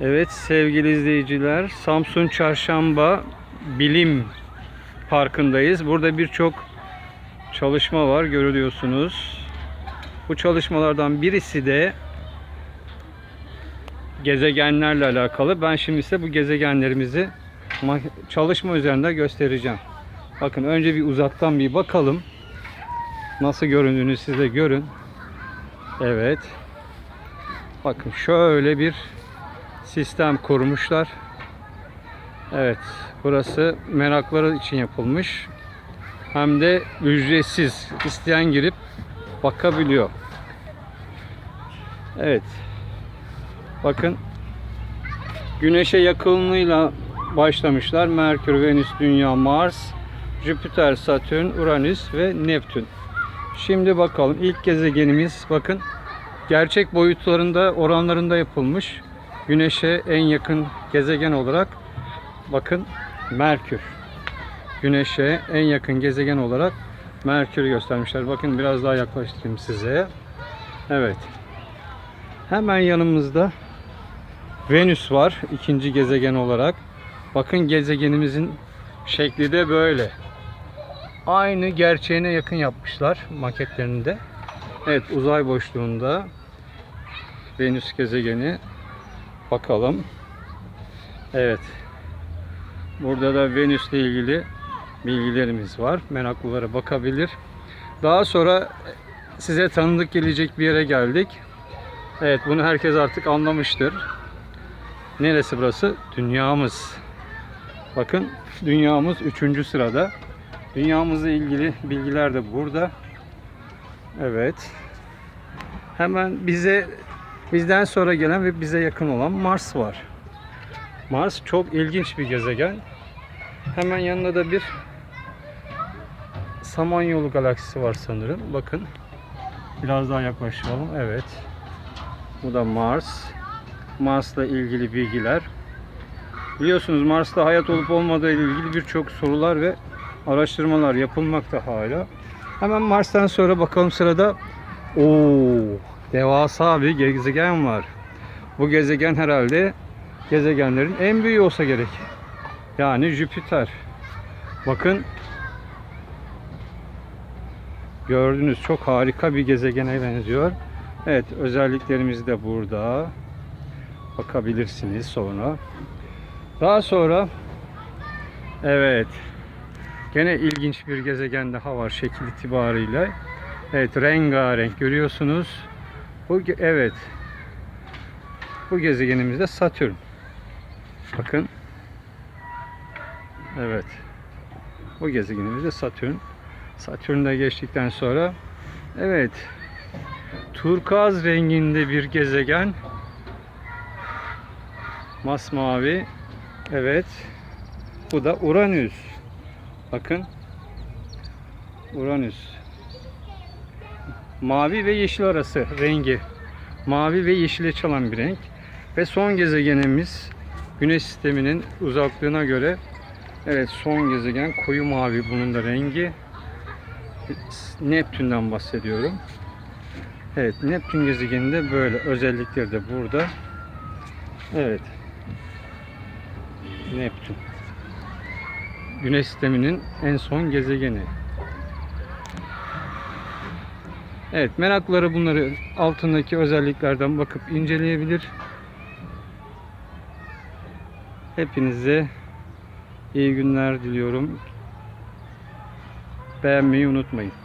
Evet sevgili izleyiciler Samsun Çarşamba Bilim Parkı'ndayız. Burada birçok çalışma var görüyorsunuz. Bu çalışmalardan birisi de gezegenlerle alakalı. Ben şimdi size bu gezegenlerimizi ma- çalışma üzerinde göstereceğim. Bakın önce bir uzaktan bir bakalım. Nasıl göründüğünü siz de görün. Evet. Bakın şöyle bir sistem kurmuşlar. Evet, burası merakları için yapılmış. Hem de ücretsiz. isteyen girip bakabiliyor. Evet. Bakın Güneşe yakınlığıyla başlamışlar. Merkür, Venüs, Dünya, Mars, Jüpiter, Satürn, Uranüs ve Neptün. Şimdi bakalım ilk gezegenimiz bakın gerçek boyutlarında oranlarında yapılmış. Güneşe en yakın gezegen olarak bakın Merkür. Güneşe en yakın gezegen olarak Merkür göstermişler. Bakın biraz daha yaklaştırayım size. Evet. Hemen yanımızda Venüs var ikinci gezegen olarak. Bakın gezegenimizin şekli de böyle. Aynı gerçeğine yakın yapmışlar maketlerinde. Evet uzay boşluğunda Venüs gezegeni bakalım. Evet. Burada da Venüs'le ilgili bilgilerimiz var. Meraklılara bakabilir. Daha sonra size tanıdık gelecek bir yere geldik. Evet bunu herkes artık anlamıştır. Neresi burası? Dünyamız. Bakın dünyamız 3. sırada. Dünyamızla ilgili bilgiler de burada. Evet. Hemen bize bizden sonra gelen ve bize yakın olan Mars var. Mars çok ilginç bir gezegen. Hemen yanında da bir Samanyolu galaksisi var sanırım. Bakın. Biraz daha yaklaşalım. Evet. Bu da Mars. Mars'la ilgili bilgiler. Biliyorsunuz Mars'ta hayat olup olmadığı ile ilgili birçok sorular ve araştırmalar yapılmakta hala. Hemen Mars'tan sonra bakalım sırada Oo, devasa bir gezegen var. Bu gezegen herhalde gezegenlerin en büyüğü olsa gerek. Yani Jüpiter. Bakın gördünüz çok harika bir gezegene benziyor. Evet özelliklerimiz de burada. Bakabilirsiniz sonra. Daha sonra evet gene ilginç bir gezegen daha var şekil itibariyle. Evet rengarenk görüyorsunuz. Bu evet. Bu gezegenimiz de Satürn. Bakın. Evet. Bu gezegenimiz de Satürn. Satürn'de geçtikten sonra evet turkuaz renginde bir gezegen. Masmavi. Evet. Bu da Uranüs. Bakın. Uranüs. Mavi ve yeşil arası rengi. Mavi ve yeşile çalan bir renk. Ve son gezegenimiz Güneş sisteminin uzaklığına göre evet son gezegen koyu mavi bunun da rengi. Neptün'den bahsediyorum. Evet Neptün gezegeninde böyle özellikleri de burada. Evet. Neptün. Güneş sisteminin en son gezegeni. Evet merakları bunları altındaki özelliklerden bakıp inceleyebilir. Hepinize iyi günler diliyorum. Beğenmeyi unutmayın.